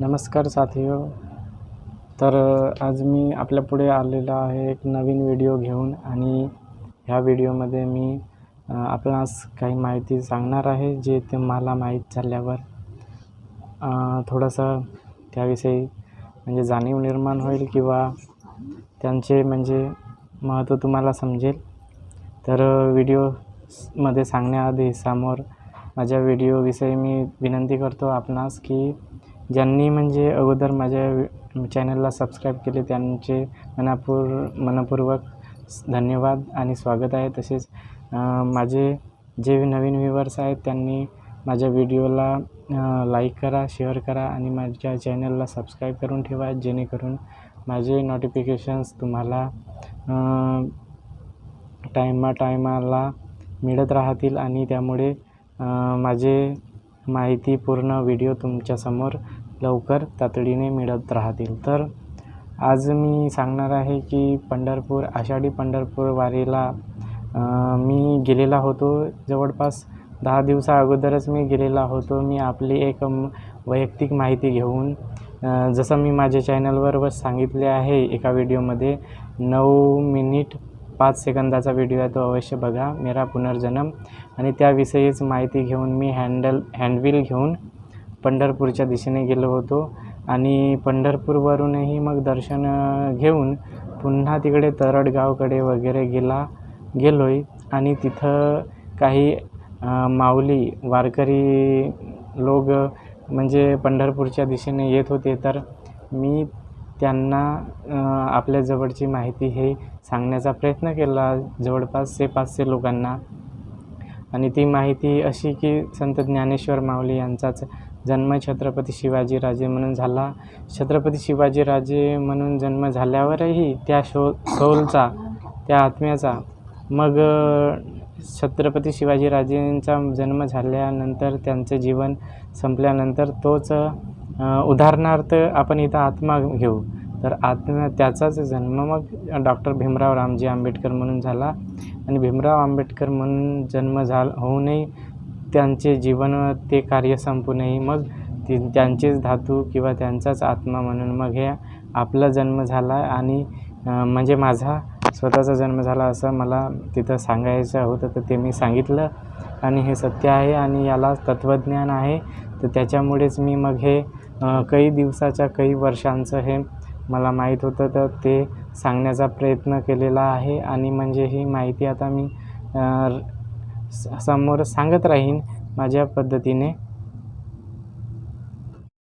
नमस्कार साथियो तर आज मी आपल्यापुढे आलेलो आहे एक नवीन व्हिडिओ घेऊन आणि ह्या व्हिडिओमध्ये मी आपणास काही माहिती सांगणार आहे जे तुम्हाला माहीत झाल्यावर थोडंसं त्याविषयी म्हणजे जाणीव निर्माण होईल किंवा त्यांचे म्हणजे महत्त्व तुम्हाला समजेल. तर व्हिडिओमध्ये सांगण्याआधी समोर माझ्या व्हिडिओविषयी मी विनंती करतो आपणास की ज्यांनी म्हणजे अगोदर माझ्या चॅनलला सबस्क्राईब केले त्यांचे मनापूर मनपूर्वक धन्यवाद आणि स्वागत आहे. तसेच माझे जे नवीन व्ह्यूवर्स आहेत त्यांनी माझ्या व्हिडिओला लाईक करा शेअर करा आणि माझ्या चॅनलला सबस्क्राईब करून ठेवा जेणेकरून माझे नोटिफिकेशन्स तुम्हाला टायमा टायमाला मिळत राहतील आणि त्यामुळे माझे माहितीपूर्ण व्हिडिओ तुमच्यासमोर लवकर तातडीने मिळत राहतील. तर आज मी सांगणार आहे की पंढरपूर आषाढी पंढरपूर वारीला मी गेलेला होतो. जवळपास दहा दिवसा अगोदरच मी गेलेला होतो. मी आपली एक वैयक्तिक माहिती घेऊन जसं मी माझ्या चॅनलवर सांगितले आहे एका व्हिडिओमध्ये नऊ मिनिट पाच सेकंदाचा व्हिडिओ आहे तो अवश्य बघा. मेरा पुनर्जन्म. आणि त्याविषयीच माहिती घेऊन मी हँडल हँडविल घेऊन पंढरपूरच्या दिशेने गेलो होतो. आणि पंढरपूरवरूनही मग दर्शन घेऊन पुन्हा तिकडे तरडगावकडे वगैरे गेला गेलो आहे आणि तिथं काही माऊली वारकरी लोक म्हणजे पंढरपूरच्या दिशेने येत होते. तर मी त्यांना आपल्या जवळची माहिती हे सांगण्याचा प्रयत्न केला. जवळपास ते पाचशे लोकांना. आणि ती माहिती अशी की संत ज्ञानेश्वर माऊली यांचाच जन्म छत्रपती शिवाजीराजे म्हणून झाला. छत्रपती शिवाजीराजे म्हणून जन्म झाल्यावरही त्या शो सोलचा त्या आत्म्याचा मग छत्रपती शिवाजीराजेंचा जन्म झाल्यानंतर त्यांचं जीवन संपल्यानंतर तोच उदाहरणार्थ आपण इथं आत्मा घेऊ. तर आत्मा त्याचाच जन्म मग डॉक्टर भीमराव रामजी आंबेडकर म्हणून झाला. आणि भीमराव आंबेडकर म्हणून जन्म झाला होऊनही त्यांचे जीवन ते कार्य संपूनही मग ती त्यांचेच धातू किंवा त्यांचाच आत्मा म्हणून मग हे आपला जन्म झाला. आणि म्हणजे माझा स्वतःचा जन्म झाला असं मला तिथं सांगायचं होतं तर ते मी सांगितलं. आणि हे सत्य आहे आणि याला तत्त्वज्ञान आहे. तर त्याच्यामुळेच मी मग हे काही दिवसाच्या काही वर्षांचं हे मला माहीत होतं तर ते सांगण्याचा प्रयत्न केलेला आहे. आणि म्हणजे ही माहिती आता मी स- समोर सांगत राहीन माझ्या पद्धतीने.